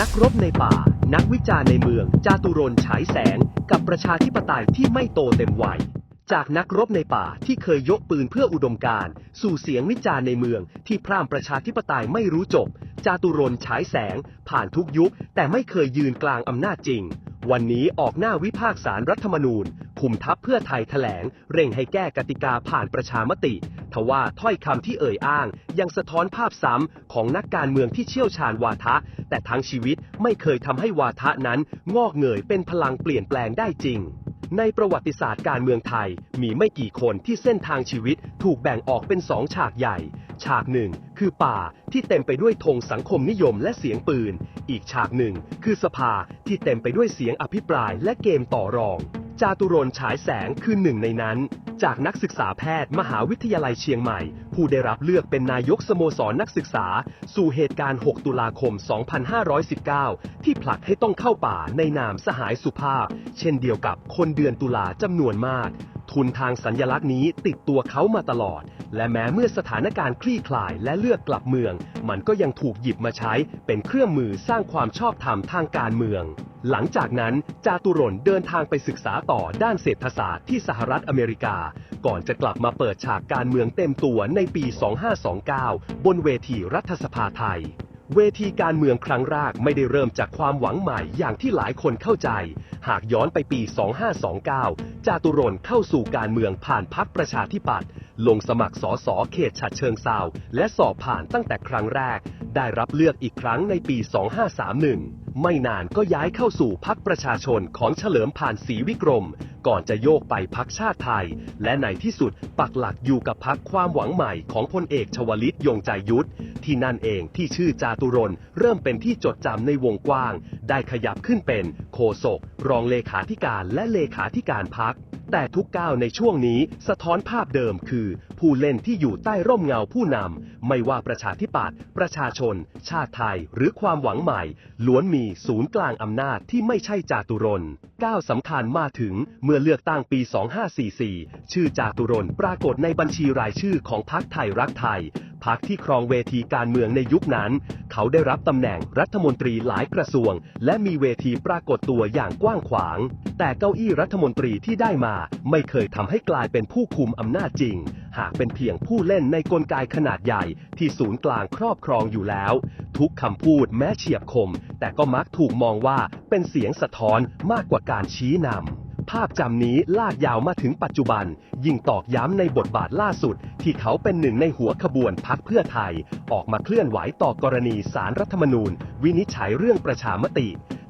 นักรบในป่า นักวิจารณ์ในเมือง จาตุรนฉายแสง กับประชาธิปไตยที่ไม่โตเต็มวัย จากนักรบในป่าที่เคยยกปืนเพื่ออุดมการณ์สู่เสียงวิจารณ์ในเมือง ที่พร่ำประชาธิปไตยไม่รู้จบ จาตุรนฉายแสง ผ่านทุกยุค แต่ไม่เคยยืนกลางอำนาจจริง วันนี้ออกหน้าวิพากษารรัฐธรรมนูญคุมทัพเพื่อไทยแถลง เร่งให้แก้กติกาผ่านประชามติ ทว่าถ้อยคำที่เอ่ยอ้าง ยังสะท้อนภาพซ้ำของนักการเมืองที่เชี่ยวชาญวาทะ แต่ทั้งชีวิตไม่เคยทำให้วาทะนั้น งอกเงยเป็นพลังเปลี่ยนแปลงได้จริงในประวัติศาสตร์การเมืองไทยมีไม่กี่คนที่เส้นทางชีวิตถูกแบ่งออกเป็นสองฉากใหญ่ ฉากหนึ่งคือป่าที่เต็มไปด้วยธงสังคมนิยมและเสียงปืน อีกฉากหนึ่งคือสภาที่เต็มไปด้วยเสียงอภิปรายและเกมต่อรอง จาตุรนฉายแสงคือหนึ่งในนั้น จากนักศึกษาแพทย์ มหาวิทยาลัยเชียงใหม่ ผู้ได้รับเลือกเป็นนายกสโมสรนักศึกษา สู่เหตุการณ์ 6 ตุลาคม 2519 ที่ผลักให้ต้องเข้าป่าในนามสหายสุภาพ เช่นเดียวกับคนเดือนตุลาจำนวนมาก ทุนทางสัญญลักษณ์นี้ติดตัวเขามาตลอด และแม้เมื่อสถานการณ์คลี่คลายและเลือกกลับเมือง มันก็ยังถูกหยิบมาใช้เป็นเครื่องมือสร้างความชอบธรรมทางการเมือง หลังจากนั้นจาตุรนเดินทางไปศึกษาต่อด้านเศรษฐศาสตร์ที่สหรัฐอเมริกา ก่อนจะกลับมาเปิดฉากการเมืองเต็มตัวในปี 2529 บนเวทีรัฐสภาไทย เวทีการเมืองครั้งแรกไม่ได้เริ่มจากความหวังใหม่อย่างที่หลายคนเข้าใจ หากย้อนไปปี 2529 จาตุรนเข้าสู่การเมืองผ่านพักประชาธิปัตย์ลงสมัครสอสอเขตฉะเชิงเซาและสอบผ่านตั้งแต่ครั้งแรก ได้รับเลือกอีกครั้งในปี 2531 ไม่นานก็ย้ายเข้าสู่พักประชาชนของเฉลิมผ่านศรีวิกรม ก่อนจะโยกไปพักชาติไทย และในที่สุดปักหลักอยู่กับพักความหวังใหม่ของพลเอกชวลิตยงใจยุทธ ที่นั่นเองที่ชื่อจาตุรนเริ่มเป็นที่จดจำในวงกว้าง ได้ขยับขึ้นเป็นโฆษกรองเลขาธิการและเลขาธิการพัก แต่ทุกก้าวในช่วงนี้สะท้อนภาพเดิมคือ ผู้เล่นที่อยู่ใต้ร่มเงาผู้นำไม่ว่าประชาธิปัตย์ประชาชน ชาติไทย หรือความหวังใหม่ ล้วนมีศูนย์กลางอำนาจที่ไม่ใช่จาตุรน ก้าวสำคัญมาถึงเมื่อเลือกตั้งปี 2544 ชื่อจาตุรนปรากฏในบัญชีรายชื่อของพรรคไทยรักไทยพักที่ครองเวทีการเมืองในยุคนั้น เขาได้รับตำแหน่งรัฐมนตรีหลายกระทรวง และมีเวทีปรากฏตัวอย่างกว้างขวาง แต่เก้าอี้รัฐมนตรีที่ได้มา ไม่เคยทำให้กลายเป็นผู้คุมอำนาจจริง หากเป็นเพียงผู้เล่นในกลไกขนาดใหญ่ที่ศูนย์กลางครอบครองอยู่แล้ว ทุกคำพูดแม้เฉียบคม แต่ก็มักถูกมองว่าเป็นเสียงสะท้อนมากกว่าการชี้นำภาพจำนี้ลากยาวมาถึงปัจจุบัน ยิ่งตอกย้ำในบทบาทล่าสุด ที่เขาเป็นหนึ่งในหัวขบวนพักเพื่อไทย ออกมาเคลื่อนไหวต่อกรณีสารรัฐธรรมนูญ วินิจฉัยเรื่องประชามติ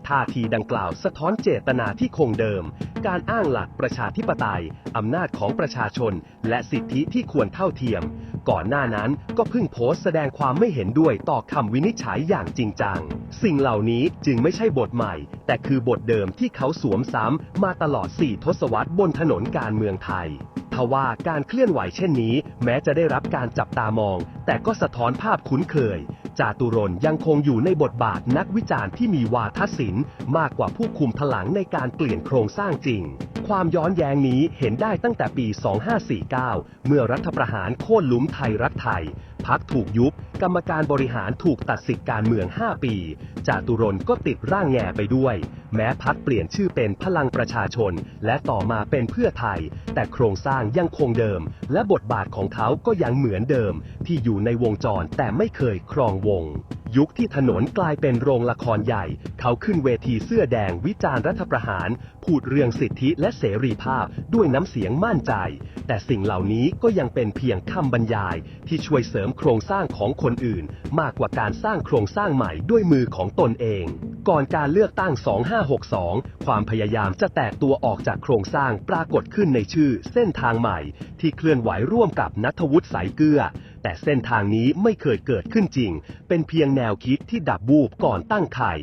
ท่าทีดังกล่าวสะท้อนเจตนาที่คงเดิม การอ้างหลักประชาธิปไตย อำนาจของประชาชน และสิทธิที่ควรเท่าเทียม ก่อนหน้านั้นก็เพิ่งโพสต์แสดงความไม่เห็นด้วยต่อคำวินิจฉัยอย่างจริงจัง สิ่งเหล่านี้จึงไม่ใช่บทใหม่ แต่คือบทเดิมที่เขาสวมซ้ำมาตลอด 4 ทศวรรษบนถนนการเมืองไทยทว่าการเคลื่อนไหวเช่นนี้ แม้จะได้รับการจับตามอง แต่ก็สะท้อนภาพคุ้นเคย จาตุรนยังคงอยู่ในบทบาทนักวิจารณ์ที่มีวาทศิลป์มากกว่าผู้คุมพลังในการเปลี่ยนโครงสร้างจริง ความย้อนแย้งนี้เห็นได้ตั้งแต่ปี 2549 เมื่อรัฐประหารโค่นลุมไทยรักไทย พักถูกยุบ กรรมการบริหารถูกตัดสิทธิการเมือง 5 ปี จาตุรนก็ติดร่างแง่ไปด้วย แม้พักเปลี่ยนชื่อเป็นพลังประชาชน และต่อมาเป็นเพื่อไทย แต่โครงสร้างยังคงเดิม และบทบาทของเขาก็ยังเหมือนเดิม ที่อยู่ในวงจรแต่ไม่เคยครองวง ยุคที่ถนนกลายเป็นโรงละครใหญ่ เขาขึ้นเวทีเสื้อแดงวิจารณ์รัฐประหาร พูดเรื่องสิทธิและเสรีภาพด้วยน้ำเสียงมั่นใจ แต่สิ่งเหล่านี้ก็ยังเป็นเพียงคำบรรยาย ที่ช่วยเสริมโครงสร้างของคนอื่น มากกว่าการสร้างโครงสร้างใหม่ด้วยมือของตนเอง ก่อนการเลือกตั้ง 2562 ความพยายามจะแตกตัวออกจากโครงสร้างปรากฏขึ้นในชื่อเส้นทางใหม่ ที่เคลื่อนไหวร่วมกับนัทวุฒิสายเกลือ แต่เส้นทางนี้ไม่เคยเกิดขึ้นจริง เป็นเพียงแนวคิดที่ดับบูบก่อนตั้งไข่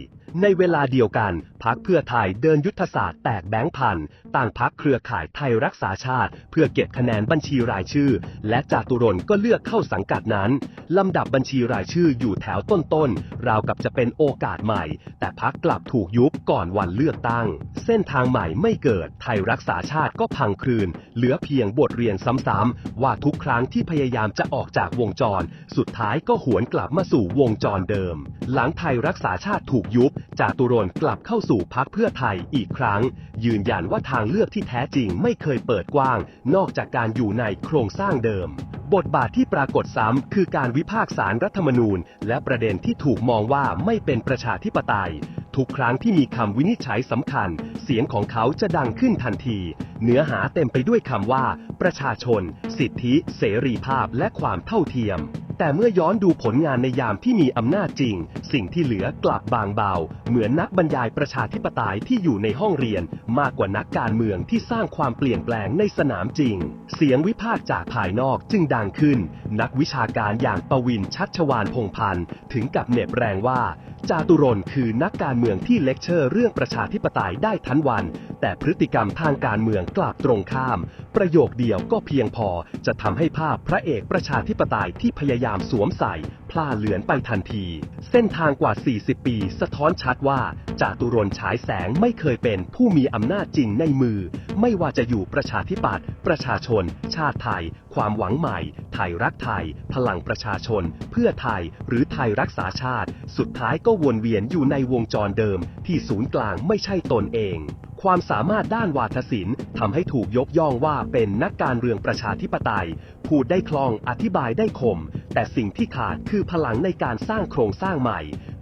ในเวลาเดียวกันพักเพื่อไทยเดินยุทธศาสตร์แตกแบงค์พันต่างพักเครือข่ายไทยรักษาชาติ เพื่อเก็บคะแนนบัญชีรายชื่อ และจาตุรนก็เลือกเข้าสังกัดนั้นลำดับบัญชีรายชื่ออยู่แถวต้นๆราวกับจะเป็นโอกาสใหม่ แต่พักกลับถูกยุบก่อนวันเลือกตั้ง เส้นทางใหม่ไม่เกิดไทยรักษาชาติก็พังคลืน เหลือเพียงบทเรียนซ้ำๆว่าทุกครั้งที่พยายามจะออกจากวงจร สุดท้ายก็หวนกลับมาสู่วงจรเดิม หลังไทยรักษาชาติถูกยุบจาตุรนกลับเข้าสู่พักเพื่อไทยอีกครั้ง ยืนยันว่าทางเลือกที่แท้จริงไม่เคยเปิดกว้าง นอกจากการอยู่ในโครงสร้างเดิม บทบาทที่ปรากฏซ้ำคือการวิพากษ์สารรัฐธรรมนูญ และประเด็นที่ถูกมองว่าไม่เป็นประชาธิปไตย ทุกครั้งที่มีคำวินิจฉัยสำคัญ เสียงของเขาจะดังขึ้นทันที เนื้อหาเต็มไปด้วยคำว่า ประชาชน สิทธิ เสรีภาพและความเท่าเทียม แต่เมื่อย้อนดูผลงานในยามที่มีอำนาจจริง สิ่งที่เหลือกลับบางเบา เหมือนนักบรรยายประชาธิปไตยที่อยู่ในห้องเรียน มากกว่านักการเมืองที่สร้างความเปลี่ยนแปลงในสนามจริง เสียงวิพากษ์จากภายนอกจึงดังขึ้น นักวิชาการอย่างปวินชัชวานพงพันธ์ถึงกับเหน็บแรงว่า จาตุรนคือนักการเมืองที่เลคเชอร์เรื่องประชาธิปไตยได้ทั้นวัน แต่พฤติกรรมทางการเมืองกลับตรงข้าม ประโยคเดียวก็เพียงพอ จะทำให้ภาพพระเอกประชาธิปไตยที่พยายามามสวมใส่พลาเหลือนไปทันที เส้นทางกว่า 40 ปีสะท้อนชัดว่าจาตุรนฉายแสงไม่เคยเป็นผู้มีอำนาจจริงในมือ ไม่ว่าจะอยู่ประชาธิปัตย์ประชาชน ชาติไทย ความหวังใหม่ ไทยรักไทย พลังประชาชน เพื่อไทยหรือไทยรักษาชาติ สุดท้ายก็วนเวียนอยู่ในวงจรเดิม ที่ศูนย์กลางไม่ใช่ตนเอง ความสามารถด้านวาทศิลป์ทำให้ถูกยกย่องว่าเป็นนักการเมืองประชาธิปไตย พูดได้คล่องอธิบายได้คม แต่สิ่งที่ขาดคือพลังในการสร้างโครงสร้างใหม่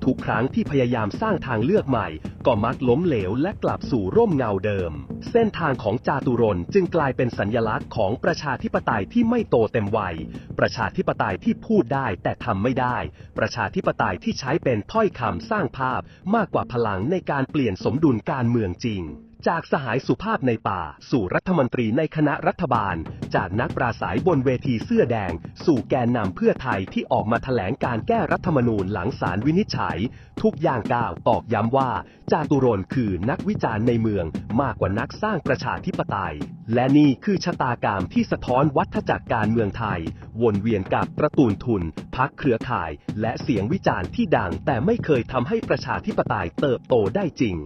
ทุกครั้งที่พยายามสร้างทางเลือกใหม่ ก็มักล้มเหลวและกลับสู่ร่มเงาเดิม เส้นทางของจาตุรนจึงกลายเป็นสัญญลักษณ์ของประชาธิปไตยที่ไม่โตเต็มวัย ประชาธิปไตยที่พูดได้แต่ทำไม่ได้ ประชาธิปไตยที่ใช้เป็นถ้อยคำสร้างภาพ มากกว่าพลังในการเปลี่ยนสมดุลการเมืองจริงจากสหายสุภาพในป่า สู่รัฐมนตรีในคณะรัฐบาล จากนักปราศัยบนเวทีเสื้อแดง สู่แกนนำเพื่อไทยที่ออกมาแถลงการแก้รัฐธรรมนูญหลังศาลวินิจฉัย ทุกอย่างก้าวตอกย้ำว่า จาตุรนคือนักวิจารณ์ในเมืองมากกว่านักสร้างประชาธิปไตย และนี่คือชะตากรรมที่สะท้อนวัฏจักรการเมืองไทย วนเวียนกับประตูนทุน พักเครือข่าย และเสียงวิจารณ์ที่ดังแต่ไม่เคยทำให้ประชาธิปไตยเติบโตได้จริง